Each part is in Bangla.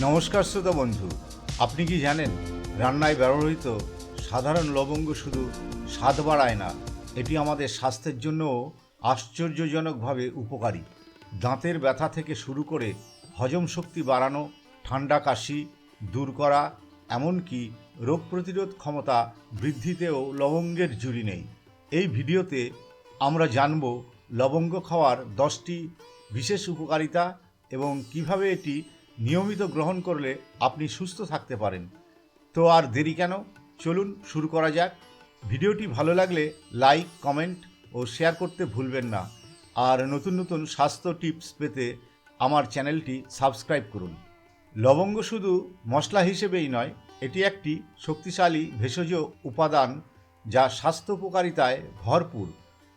নমস্কার শ্রোতা বন্ধু, আপনি কি জানেন, রান্নায় ব্যবহৃত সাধারণ লবঙ্গ শুধু স্বাদ বাড়ায় না, এটি আমাদের স্বাস্থ্যের জন্যও আশ্চর্যজনকভাবে উপকারী। দাঁতের ব্যথা থেকে শুরু করে হজম শক্তি বাড়ানো, ঠান্ডা কাশি দূর করা, এমনকি রোগ প্রতিরোধ ক্ষমতা বৃদ্ধিতেও লবঙ্গের জুড়ি নেই। এই ভিডিওতে আমরা জানব লবঙ্গ খাওয়ার দশটি বিশেষ উপকারিতা এবং কীভাবে এটি নিয়মিত গ্রহণ করলে আপনি সুস্থ থাকতে পারেন। তো আর দেরি কেন? চলুন শুরু করা যাক। ভিডিওটি ভালো লাগলে লাইক, কমেন্ট ও শেয়ার করতে ভুলবেন না। আর নতুন নতুন স্বাস্থ্য টিপস পেতে আমার চ্যানেলটি সাবস্ক্রাইব করুন। লবঙ্গ শুধু মশলা হিসেবেই নয়, এটি একটি শক্তিশালী ভেষজ উপাদান যা স্বাস্থ্য উপকারিতায় ভরপুর।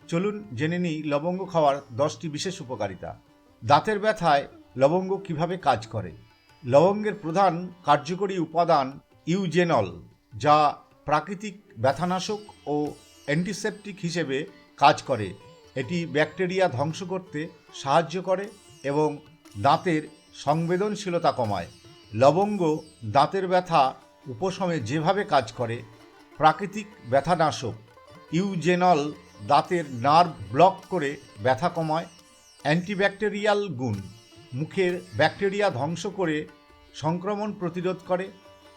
চলুন জেনে নিই লবঙ্গ খাওয়ার দশটি বিশেষ উপকারিতা। দাঁতের ব্যথায় লবঙ্গ কীভাবে কাজ করে? লবঙ্গের প্রধান কার্যকরী উপাদান ইউজেনল, যা প্রাকৃতিক ব্যথানাশক ও অ্যান্টিসেপটিক হিসেবে কাজ করে। এটি ব্যাকটেরিয়া ধ্বংস করতে সাহায্য করে এবং দাঁতের সংবেদনশীলতা কমায়। লবঙ্গ দাঁতের ব্যথা উপশমে যেভাবে কাজ করে, প্রাকৃতিক ব্যথানাশক ইউজেনল দাঁতের নার্ভ ব্লক করে ব্যথা কমায়। অ্যান্টিব্যাকটেরিয়াল গুণ মুখের ব্যাকটেরিয়া ধ্বংস করে সংক্রমণ প্রতিরোধ করে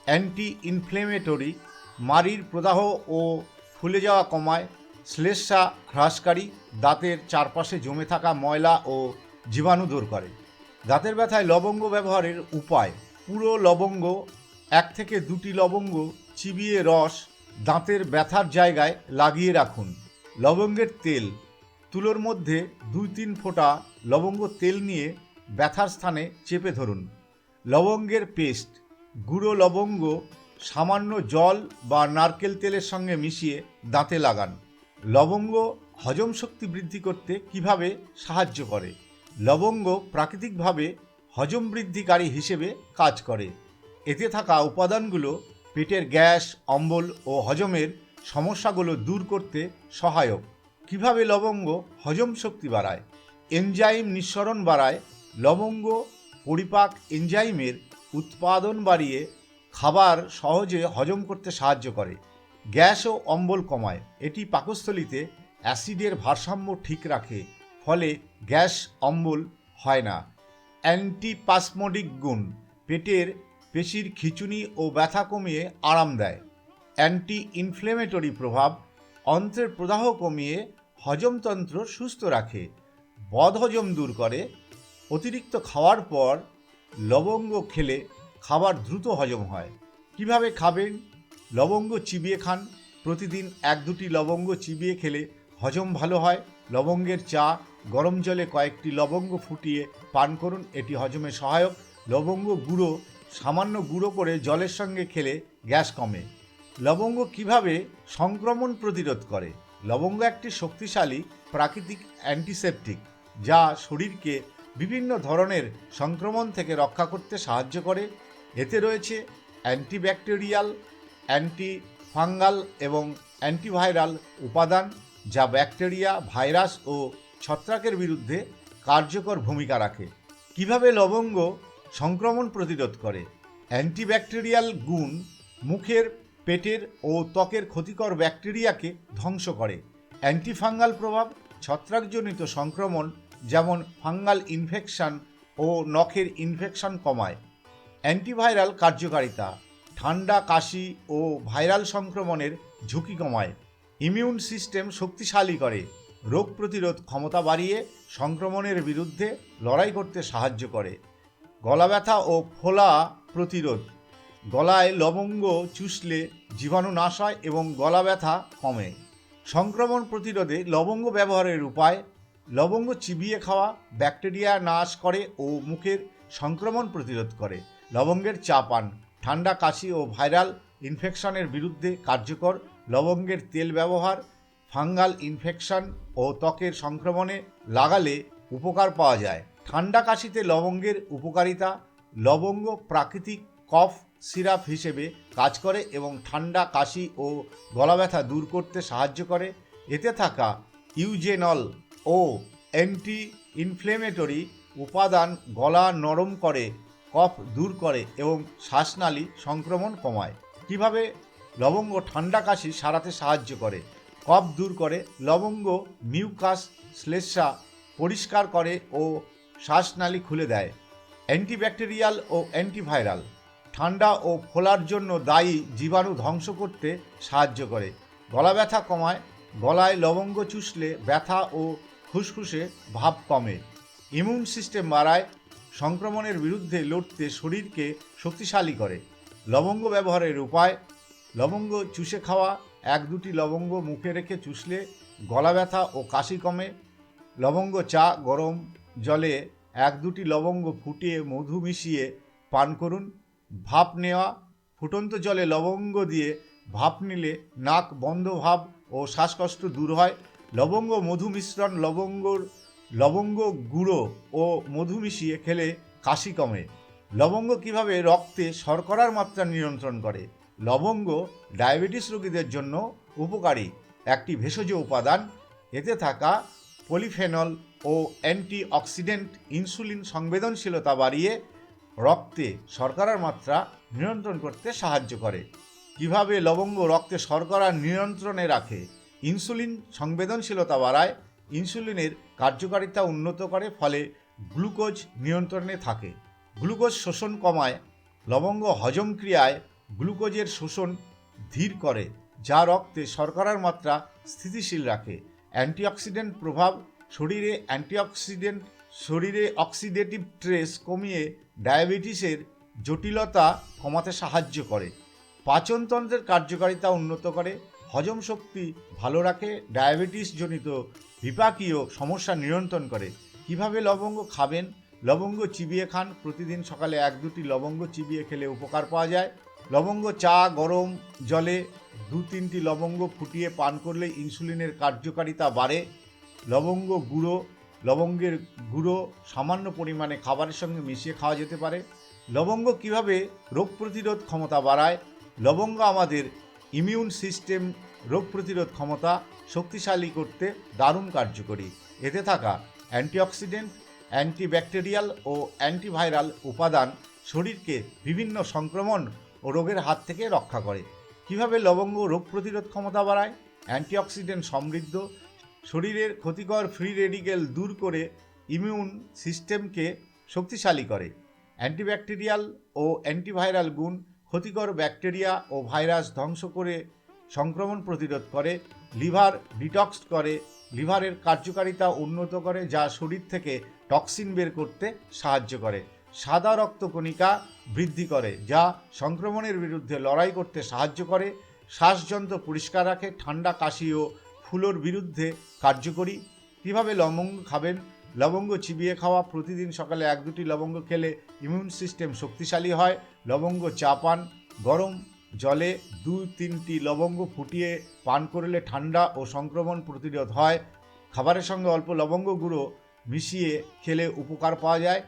অ্যান্টি ইনফ্লেমেটরি মারির প্রদাহ ও ফুলে যাওয়া কমায়, শ্লেষ্মা হ্রাসকারী দাঁতের চারপাশে জমে থাকা ময়লা ও জীবাণু দূর করে। দাঁতের ব্যথায় লবঙ্গ ব্যবহারের উপায়, পুরো লবঙ্গ, এক থেকে দুটি লবঙ্গ চিবিয়ে রস দাঁতের ব্যথার জায়গায় লাগিয়ে রাখুন। লবঙ্গের তেল, তুলোর মধ্যে দুই তিন ফোঁটা লবঙ্গ তেল নিয়ে ব্যথার স্থানে চেপে ধরুন। লবঙ্গের পেস্ট, গুঁড়ো লবঙ্গ, সামান্য জল বা নারকেল তেলের সঙ্গে মিশিয়ে দাঁতে লাগান। লবঙ্গ হজম শক্তি বৃদ্ধি করতে কীভাবে সাহায্য করে? লবঙ্গ প্রাকৃতিকভাবে হজম বৃদ্ধিকারী হিসেবে কাজ করে। এতে থাকা উপাদানগুলো পেটের গ্যাস, অম্বল ও হজমের সমস্যাগুলো দূর করতে সহায়ক। কীভাবে লবঙ্গ হজম শক্তি বাড়ায়? এনজাইম নিঃসরণ বাড়ায় লবঙ্গ, পরিপাক, এনজাইমের উৎপাদন বাড়িয়ে খাবার সহজে হজম করতে সাহায্য করে। গ্যাস ও অম্বল কমায়। এটি পাকস্থলিতে অ্যাসিডের ভারসাম্য ঠিক রাখে, ফলে গ্যাস, অম্বল হয় না। অ্যান্টিপাসমোডিক গুণ, পেটের পেশির খিচুনি ও ব্যথা কমিয়ে আরাম দেয়। অ্যান্টি ইনফ্লেমেটরি প্রভাব অন্ত্রের প্রদাহ কমিয়ে হজমতন্ত্র সুস্থ রাখে। বদহজম দূর করে অতিরিক্ত খাওয়ার পর লবঙ্গ খেলে খাবার দ্রুত হজম হয়। কীভাবে খাবেন? লবঙ্গ চিবিয়ে খান। প্রতিদিন এক দুটি লবঙ্গ চিবিয়ে খেলে হজম ভালো হয়। লবঙ্গের চা, গরম জলে কয়েকটি লবঙ্গ ফুটিয়ে পান করুন। এটি হজমে সহায়ক। লবঙ্গ গুঁড়ো, সামান্য গুঁড়ো করে জলের সঙ্গে খেলে গ্যাস কমে। লবঙ্গ কীভাবে সংক্রমণ প্রতিরোধ করে? লবঙ্গ একটি শক্তিশালী প্রাকৃতিক অ্যান্টিসেপটিক যা শরীরকে বিভিন্ন ধরনের সংক্রমণ থেকে রক্ষা করতে সাহায্য করে। এতে রয়েছে অ্যান্টিব্যাকটেরিয়াল অ্যান্টি ফাঙ্গাল এবং অ্যান্টিভাইরাল উপাদান যা ব্যাকটেরিয়া, ভাইরাস ও ছত্রাকের বিরুদ্ধে কার্যকর ভূমিকা রাখে। কীভাবে লবঙ্গ সংক্রমণ প্রতিরোধ করে? অ্যান্টিব্যাকটেরিয়াল গুণ মুখের, পেটের ও ত্বকের ক্ষতিকর ব্যাকটেরিয়াকে ধ্বংস করে। অ্যান্টিফাঙ্গাল প্রভাব, ছত্রাকজনিত সংক্রমণ যেমন ফাঙ্গাল ইনফেকশন ও নখের ইনফেকশন কমায়। অ্যান্টিভাইরাল কার্যকারিতা, ঠান্ডা, কাশি ও ভাইরাল সংক্রমণের ঝুঁকি কমায়। ইমিউন সিস্টেম শক্তিশালী করে, রোগ প্রতিরোধ ক্ষমতা বাড়িয়ে, সংক্রমণের বিরুদ্ধে লড়াই করতে সাহায্য করে। গলা ব্যথা ও ফোলা প্রতিরোধ, গলায় লবঙ্গ চুষলে জীবাণু নাশ হয় এবং গলা ব্যথা কমে। সংক্রমণ প্রতিরোধে লবঙ্গ ব্যবহারের উপায় লবঙ্গ চিবিয়ে খাওয়া, ব্যাকটেরিয়া নাশ করে ও মুখের সংক্রমণ প্রতিরোধ করে। লবঙ্গের চা পান। ঠান্ডা কাশি ও ভাইরাল ইনফেকশনের বিরুদ্ধে কার্যকর লবঙ্গের তেল ব্যবহার, ফাঙ্গাল ইনফেকশন ও ত্বকের সংক্রমণে লাগালে উপকার পাওয়া যায়। ঠান্ডা কাশিতে লবঙ্গের উপকারিতা লবঙ্গ প্রাকৃতিক কফ সিরাপ হিসেবে কাজ করে এবং ঠান্ডা কাশি ও গলা ব্যথা দূর করতে সাহায্য করে। এতে থাকা ইউজেনল ও অ্যান্টি ইনফ্লেমেটরি উপাদান গলা নরম করে, কফ দূর করে এবং শ্বাসনালী সংক্রমণ কমায়। কীভাবে? লবঙ্গ ঠান্ডা কাশি সারাতে সাহায্য করে। কফ দূর করে, লবঙ্গ মিউকাস শ্লেষ্মা পরিষ্কার করে ও শ্বাসনালী খুলে দেয়। অ্যান্টিব্যাকটেরিয়াল ও অ্যান্টিভাইরাল। ঠান্ডা ও ফোলার জন্য দায়ী জীবাণু ধ্বংস করতে সাহায্য করে। গলা ব্যথা কমায় গলায় লবঙ্গ চুষলে ব্যথা ও ফুসফুসে ভাব কমে। ইমিউন সিস্টেম বাড়ায়, সংক্রমণের বিরুদ্ধে লড়তে শরীরকে শক্তিশালী করে। লবঙ্গ ব্যবহারের উপায়, লবঙ্গ চুষে খাওয়া, এক দুটি লবঙ্গ মুখে রেখে চুষলে গলা ব্যথা ও কাশি কমে। লবঙ্গ চা গরম জলে এক দুটি লবঙ্গ ফুটিয়ে মধু মিশিয়ে পান করুন। ভাপ নেওয়া, ফুটন্ত জলে লবঙ্গ দিয়ে ভাপ নিলে নাক বন্ধ ভাব ও শ্বাসকষ্ট দূর হয়। লবঙ্গ মধু মিশ্রণ, লবঙ্গর, লবঙ্গ গুঁড়ো ও মধু মিশিয়ে খেলে কাশি কমে। লবঙ্গ কীভাবে রক্তে শর্করার মাত্রা নিয়ন্ত্রণ করে? লবঙ্গ ডায়াবেটিস রোগীদের জন্য উপকারী। একটি ভেষজ উপাদান। এতে থাকা পলিফেনল ও অ্যান্টিঅক্সিডেন্ট ইনসুলিন সংবেদনশীলতা বাড়িয়ে রক্তে শর্করার মাত্রা নিয়ন্ত্রণ করতে সাহায্য করে। কীভাবে লবঙ্গ রক্তে শর্করা নিয়ন্ত্রণে রাখে? ইনসুলিন সংবেদনশীলতা বাড়ায়, ইনসুলিনের কার্যকারিতা উন্নত করে, ফলে গ্লুকোজ নিয়ন্ত্রণে থাকে। গ্লুকোজ শোষণ কমায়, লবঙ্গ হজম ক্রিয়ায় গ্লুকোজের শোষণ ধীর করে, যা রক্তে শর্করার মাত্রা স্থিতিশীল রাখে। অ্যান্টিঅক্সিডেন্ট প্রভাব শরীরে অ্যান্টিঅক্সিডেন্ট, শরীরে অক্সিডেটিভ ট্রেস কমিয়ে ডায়াবেটিসের জটিলতা কমাতে সাহায্য করে। পাচনতন্ত্রের কার্যকারিতা উন্নত করে, হজম শক্তি ভালো রাখে, ডায়াবেটিস জনিত বিপাকীয় সমস্যা নিয়ন্ত্রণ করে। কীভাবে লবঙ্গ খাবেন? লবঙ্গ চিবিয়ে খান। প্রতিদিন সকালে এক দুটি লবঙ্গ চিবিয়ে খেলে উপকার পাওয়া যায়। লবঙ্গ চা গরম জলে দু তিনটি লবঙ্গ ফুটিয়ে পান করলে ইনসুলিনের কার্যকারিতা বাড়ে। লবঙ্গ গুঁড়ো, লবঙ্গের গুঁড়ো সামান্য পরিমাণে খাবারের সঙ্গে মিশিয়ে খাওয়া যেতে পারে। লবঙ্গ কীভাবে রোগ প্রতিরোধ ক্ষমতা বাড়ায়? লবঙ্গ আমাদের ইমিউন সিস্টেম রোগ প্রতিরোধ ক্ষমতা শক্তিশালী করতে দারুণ কার্যকরী। এতে থাকা অ্যান্টিঅক্সিডেন্ট অ্যান্টিব্যাকটেরিয়াল ও অ্যান্টিভাইরাল উপাদান শরীরকে বিভিন্ন সংক্রমণ ও রোগের হাত থেকে রক্ষা করে। কীভাবে লবঙ্গ রোগ প্রতিরোধ ক্ষমতা বাড়ায়? অ্যান্টিঅক্সিডেন্ট সমৃদ্ধ, শরীরের ক্ষতিকর ফ্রি রেডিকেল দূর করে ইমিউন সিস্টেমকে শক্তিশালী করে। অ্যান্টিব্যাকটেরিয়াল ও অ্যান্টিভাইরাল গুণ ক্ষতিকর ব্যাকটেরিয়া ও ভাইরাস ধ্বংস করে সংক্রমণ প্রতিরোধ করে, লিভার ডিটক্স করে, লিভারের কার্যকারিতা উন্নত করে যা শরীর থেকে টক্সিন বের করতে সাহায্য করে। সাদা রক্তকণিকা বৃদ্ধি করে, যা সংক্রমণের বিরুদ্ধে লড়াই করতে সাহায্য করে, শ্বাসযন্ত্র পরিষ্কার রাখে, ঠান্ডা কাশি ও ফুলোর বিরুদ্ধে কার্যকরী। কীভাবে লবঙ্গ খাবেন? লবঙ্গ চিবিয়ে খাওয়া, প্রতিদিন সকালে এক দুটি লবঙ্গ খেলে ইমিউন সিস্টেম শক্তিশালী হয়। লবঙ্গ চা পান, গরম জলে দু তিনটি লবঙ্গ ফুটিয়ে পান করলে ঠান্ডা ও সংক্রমণ প্রতিরোধ হয়। খাবারের সঙ্গে অল্প লবঙ্গ গুঁড়ো মিশিয়ে খেলে উপকার পাওয়া যায়।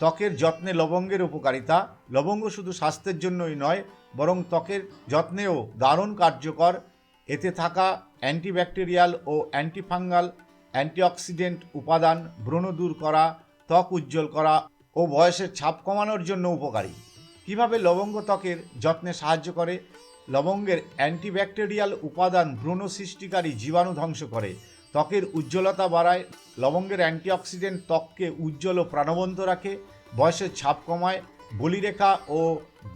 ত্বকের যত্নে লবঙ্গের উপকারিতা। লবঙ্গ শুধু স্বাস্থ্যের জন্যই নয়, বরং ত্বকের যত্নেও দারুণ কার্যকর। এতে থাকা অ্যান্টিব্যাকটেরিয়াল ও অ্যান্টিফাঙ্গাল অ্যান্টিঅক্সিডেন্ট উপাদান ব্রণ দূর করা, ত্বক উজ্জ্বল করা ও বয়সের ছাপ কমানোর জন্য উপকারী। কীভাবে লবঙ্গ ত্বকের যত্নে সাহায্য করে? লবঙ্গের অ্যান্টিব্যাকটেরিয়াল উপাদান ব্রণ সৃষ্টিকারী জীবাণু ধ্বংস করে। ত্বকের উজ্জ্বলতা বাড়ায়, লবঙ্গের অ্যান্টিঅক্সিডেন্ট ত্বককে উজ্জ্বল ও প্রাণবন্ত রাখে, বয়সের ছাপ কমায়, বলিরেখা ও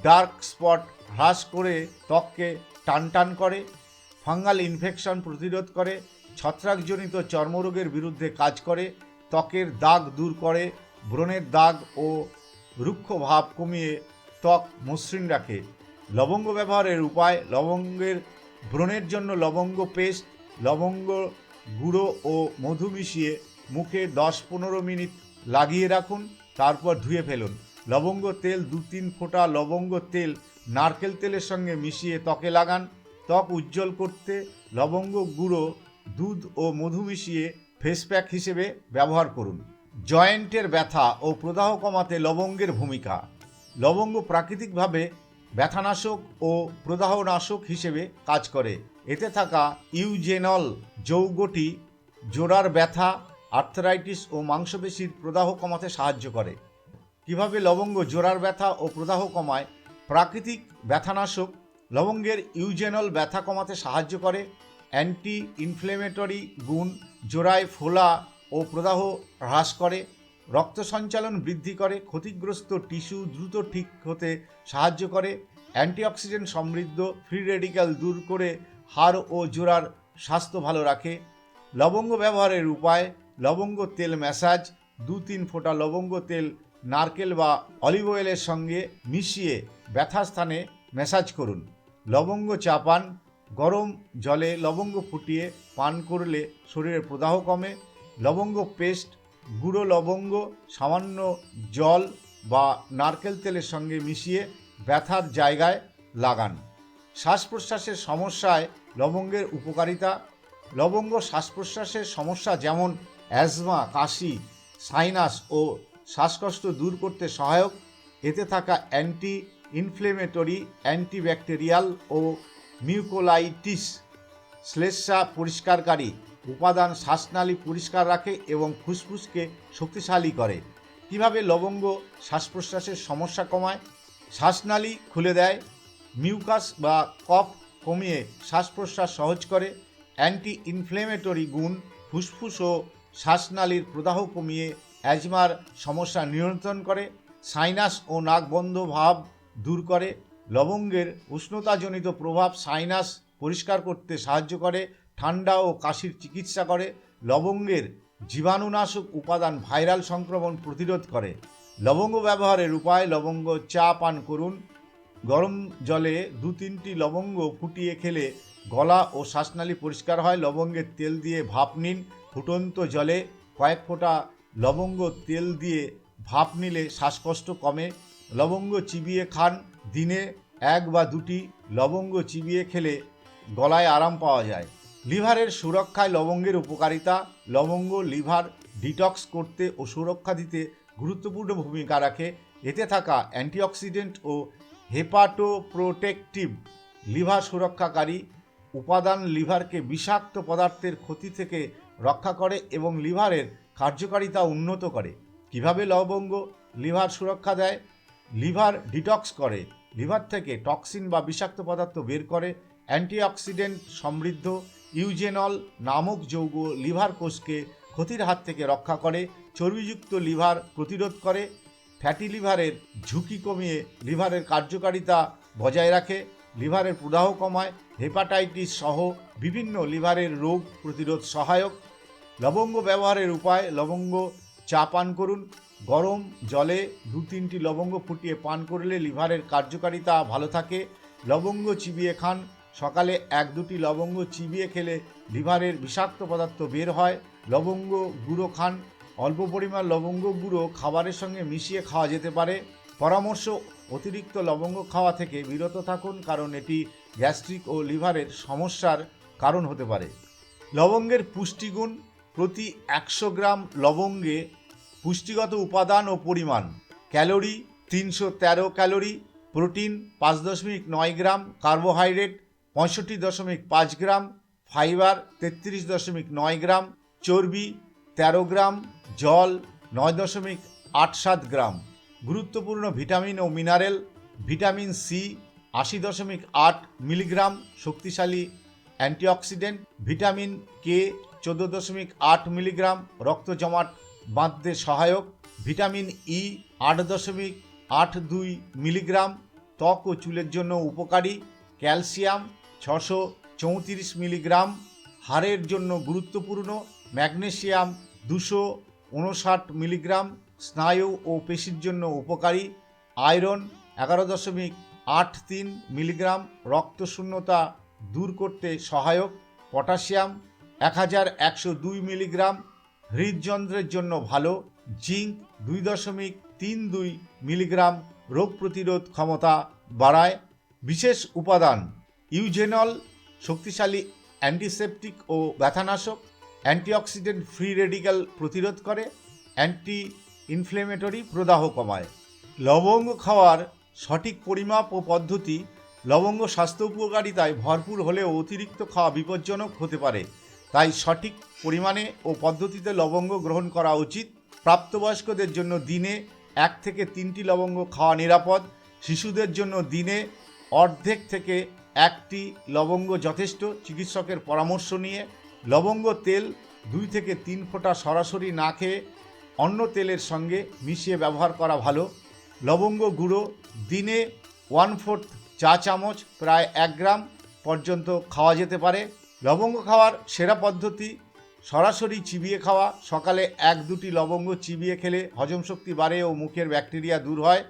ডার্ক স্পট হ্রাস করে ত্বককে টানটান করে, ফাঙ্গাল ইনফেকশন প্রতিরোধ করে ছত্রাকজনিত চর্মরোগের বিরুদ্ধে কাজ করে, ত্বকের দাগ দূর করে, ব্রণের দাগ ও রুক্ষ ভাব কমিয়ে ত্বক মসৃণ রাখে। লবঙ্গ ব্যবহারের উপায়, লবঙ্গের ব্রণের জন্য লবঙ্গ পেস্ট, লবঙ্গ গুঁড়ো ও মধু মিশিয়ে মুখে দশ পনেরো মিনিট লাগিয়ে রাখুন, তারপর ধুয়ে ফেলুন। লবঙ্গ তেল দু তিন ফোঁটা লবঙ্গ তেল নারকেল তেলের সঙ্গে মিশিয়ে ত্বকে লাগান। ত্বক উজ্জ্বল করতে লবঙ্গ গুঁড়ো দুধ ও মধু মিশিয়ে ফেস প্যাক হিসেবে ব্যবহার করুন। জয়েন্টের ব্যথা ও প্রদাহ কমাতে লবঙ্গের ভূমিকা। লবঙ্গ প্রাকৃতিকভাবে ব্যথানাশক ও প্রদাহনাশক হিসেবে কাজ করে। এতে থাকা ইউজেনল যৌগটি জোড়ার ব্যথা, আর্থারাইটিস ও মাংসপেশির প্রদাহ কমাতে সাহায্য করে। কীভাবে লবঙ্গ জোড়ার ব্যথা ও প্রদাহ কমায়? প্রাকৃতিক ব্যথানাশক লবঙ্গের ইউজেনল ব্যথা কমাতে সাহায্য করে। অ্যান্টি ইনফ্লেমেটরি গুণ জোড়ায় ফোলা ও প্রদাহ হ্রাস করে, রক্ত সঞ্চালন বৃদ্ধি করে, ক্ষতিগ্রস্ত টিস্যু দ্রুত ঠিক হতে সাহায্য করে, অ্যান্টিঅক্সিডেন্ট সমৃদ্ধ ফ্রি রেডিক্যাল দূর করে হাড় ও জোড়ার স্বাস্থ্য ভালো রাখে, লবঙ্গ ব্যবহারের উপায়, লবঙ্গ তেল ম্যাসাজ, দু তিন ফোঁটা লবঙ্গ তেল, নারকেল বা অলিভ অয়েলের সঙ্গে মিশিয়ে ব্যথা স্থানে ম্যাসাজ করুন। লবঙ্গ চা পান গরম জলে লবঙ্গ ফুটিয়ে পান করলে শরীরের প্রদাহ কমে। লবঙ্গ পেস্ট, গুঁড়ো লবঙ্গ, সামান্য জল বা নারকেল তেলের সঙ্গে মিশিয়ে ব্যথার জায়গায় লাগান। শ্বাস প্রশ্বাসের সমস্যায় লবঙ্গের উপকারিতা। লবঙ্গ শ্বাস প্রশ্বাসের সমস্যা যেমন অ্যাজমা, কাশি, সাইনাস ও শ্বাসকষ্ট দূর করতে সহায়ক। এতে থাকা অ্যান্টি ইনফ্লেমেটরি অ্যান্টিব্যাকটেরিয়াল ও মিউকোলাইটিস শ্লেষ্মা পরিষ্কারকারী, উপাদান শ্বাসনালী পরিষ্কার রাখে এবং ফুসফুসকে শক্তিশালী করে। কীভাবে লবঙ্গ শ্বাস প্রশ্বাসের সমস্যা কমায়? শ্বাসনালী খুলে দেয়, মিউকাস বা কফ কমিয়ে শ্বাস প্রশ্বাস সহজ করে অ্যান্টি ইনফ্লেমেটরি গুণ ফুসফুস ও শ্বাসনালীর প্রদাহ কমিয়ে অ্যাজমার সমস্যা নিয়ন্ত্রণ করে, সাইনাস ও নাক বন্ধ ভাব দূর করে লবঙ্গের উষ্ণতাজনিত প্রভাব সাইনাস পরিষ্কার করতে সাহায্য করে, ঠান্ডা ও কাশির চিকিৎসা করে, লবঙ্গের জীবাণুনাশক উপাদান ভাইরাল সংক্রমণ প্রতিরোধ করে। লবঙ্গ ব্যবহারের উপায়, লবঙ্গ চা পান করুন। গরম জলে দু তিনটি লবঙ্গ ফুটিয়ে খেলে গলা ও শ্বাসনালী পরিষ্কার হয়। লবঙ্গের তেল দিয়ে ভাপ নিন। ফুটন্ত জলে কয়েক ফোঁটা লবঙ্গ তেল দিয়ে ভাপ নিলে শ্বাসকষ্ট কমে। লবঙ্গ চিবিয়ে খান। দিনে এক বা দুটি লবঙ্গ চিবিয়ে খেলে গলায় আরাম পাওয়া যায়। লিভারের সুরক্ষায় লবঙ্গের উপকারিতা, লবঙ্গ লিভার ডিটক্স করতে ও সুরক্ষা দিতে গুরুত্বপূর্ণ ভূমিকা রাখে। এতে থাকা অ্যান্টিঅক্সিডেন্ট ও হেপাটোপ্রোটেকটিভ লিভার সুরক্ষাকারী উপাদান লিভারকে বিষাক্ত পদার্থের ক্ষতি থেকে রক্ষা করে এবং লিভারের কার্যকারিতা উন্নত করে। কীভাবে লবঙ্গ লিভার সুরক্ষা দেয়? লিভার ডিটক্স করে। লিভার থেকে টক্সিন বা বিষাক্ত পদার্থ বের করে অ্যান্টিঅক্সিডেন্ট সমৃদ্ধ ইউজেনল নামক যৌগ লিভার কোষকে ক্ষতির হাত থেকে রক্ষা করে, চর্বিযুক্ত লিভার প্রতিরোধ করে, ফ্যাটি লিভারের ঝুঁকি কমিয়ে লিভারের কার্যকারিতা বজায় রাখে, লিভারের প্রদাহ কমায়, হেপাটাইটিস সহ বিভিন্ন লিভারের রোগ প্রতিরোধ সহায়ক। লবঙ্গ ব্যবহারের উপায়, লবঙ্গ চা পান করুন গরম জলে দু তিনটি লবঙ্গ ফুটিয়ে পান করলে লিভারের কার্যকারিতা ভালো থাকে। লবঙ্গ চিবিয়ে খান। সকালে এক দুটি লবঙ্গ চিবিয়ে খেলে লিভারের বিষাক্ত পদার্থ বের হয়। লবঙ্গ গুঁড়ো খান। অল্প পরিমাণ লবঙ্গ গুঁড়ো খাবারের সঙ্গে মিশিয়ে খাওয়া যেতে পারে। পরামর্শ, অতিরিক্ত লবঙ্গ খাওয়া থেকে বিরত থাকুন কারণ এটি গ্যাস্ট্রিক ও লিভারের সমস্যার কারণ হতে পারে। লবঙ্গের পুষ্টিগুণ, প্রতি একশো গ্রাম লবঙ্গে পুষ্টিগত উপাদান ও পরিমাণ। ক্যালোরি তিনশো তেরো ক্যালোরি, প্রোটিন পাঁচ দশমিক নয় গ্রাম, কার্বোহাইড্রেট পঁয়ষট্টি দশমিক পাঁচ গ্রাম, ফাইবার তেত্রিশ দশমিক নয় গ্রাম, চর্বি তেরো গ্রাম, জল নয় দশমিক আট সাত গ্রাম। গুরুত্বপূর্ণ ভিটামিন ও মিনারেল, ভিটামিন সি আশি দশমিক আট মিলিগ্রাম, শক্তিশালী অ্যান্টিঅক্সিডেন্ট, ভিটামিন কে চোদ্দ দশমিক আট মিলিগ্রাম রক্ত জমাট বাঁধতে সহায়ক, ভিটামিন ই আট দশমিক আট দুই মিলিগ্রাম, ত্বক ও চুলের জন্য উপকারী, ক্যালসিয়াম ছশো চৌত্রিশ মিলিগ্রাম, হাড়ের জন্য গুরুত্বপূর্ণ, ম্যাগনেসিয়াম দুশো উনষাট মিলিগ্রাম, স্নায়ু ও পেশির জন্য উপকারী, আয়রন এগারো দশমিক আট তিন মিলিগ্রাম, রক্তশূন্যতা দূর করতে সহায়ক, পটাশিয়াম এক হাজার একশো দুই মিলিগ্রাম হৃদযন্ত্রের জন্য ভালো জিঙ্ক দুই দশমিক তিন দুই মিলিগ্রাম রোগ প্রতিরোধ ক্ষমতা বাড়ায়। বিশেষ উপাদান ইউজেনল, শক্তিশালী অ্যান্টিসেপটিক ও ব্যথানাশক, অ্যান্টিঅক্সিডেন্ট ফ্রি রেডিক্যাল প্রতিরোধ করে অ্যান্টি ইনফ্লেমেটরি প্রদাহ কমায়। লবঙ্গ খাওয়ার সঠিক পরিমাপ ও পদ্ধতি লবঙ্গ স্বাস্থ্য উপকারিতায় ভরপুর হলেও অতিরিক্ত খাওয়া বিপজ্জনক হতে পারে। তাই সঠিক পরিমাণে ও পদ্ধতিতে লবঙ্গ গ্রহণ করা উচিত। প্রাপ্তবয়স্কদের জন্য দিনে এক থেকে তিনটি লবঙ্গ খাওয়া নিরাপদ। শিশুদের জন্য দিনে অর্ধেক থেকে একটি লবঙ্গ যথেষ্ট। চিকিৎসকের পরামর্শ নিয়ে লবঙ্গ তেল দুই থেকে তিন ফোঁটা সরাসরি না খেয়ে অন্য তেলের সঙ্গে মিশিয়ে ব্যবহার করা ভালো। লবঙ্গ গুঁড়ো দিনে ওয়ান ফোর্থ চা চামচ প্রায় এক গ্রাম পর্যন্ত খাওয়া যেতে পারে। লবঙ্গ খাওয়ার সেরা পদ্ধতি, সরাসরি চিবিয়ে খাওয়া, সকালে এক দুটি লবঙ্গ চিবিয়ে খেলে হজম শক্তি বাড়ে ও মুখের ব্যাকটেরিয়া দূর হয়।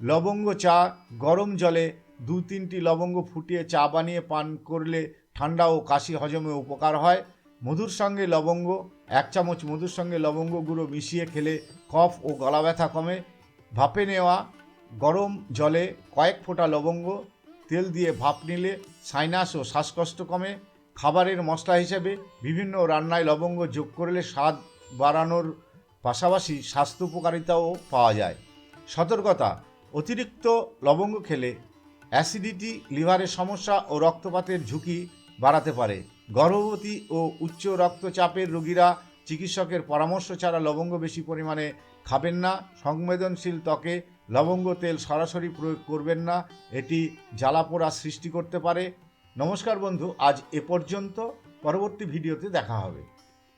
লবঙ্গ চা, গরম জলে দু তিনটি লবঙ্গ ফুটিয়ে চা বানিয়ে পান করলে ঠান্ডা ও কাশি হজমে উপকার হয়। মধুর সঙ্গে লবঙ্গ, এক চামচ মধুর সঙ্গে লবঙ্গ গুঁড়ো মিশিয়ে খেলে কফ ও গলা ব্যথা কমে। ভাপে নেওয়া গরম জলে কয়েক ফোঁটা লবঙ্গ, তেল দিয়ে ভাপ নিলে সাইনাস ও শ্বাসকষ্ট কমে। খাবারের মশলা হিসেবে বিভিন্ন রান্নায় লবঙ্গ যোগ করলে স্বাদ বাড়ানোর পাশাপাশি স্বাস্থ্য উপকারিতাও পাওয়া যায়। সতর্কতা, অতিরিক্ত লবঙ্গ খেলে অ্যাসিডিটি, লিভারের সমস্যা ও রক্তপাতের ঝুঁকি বাড়াতে পারে। গর্ভবতী ও উচ্চ রক্তচাপের রোগীরা চিকিৎসকের পরামর্শ ছাড়া লবঙ্গ বেশি পরিমাণে খাবেন না। সংবেদনশীল ত্বকে লবঙ্গ তেল সরাসরি প্রয়োগ করবেন না। এটি জ্বালাপোড়া সৃষ্টি করতে পারে। নমস্কার বন্ধু আজ এ পর্যন্ত পরবর্তী ভিডিওতে দেখা হবে।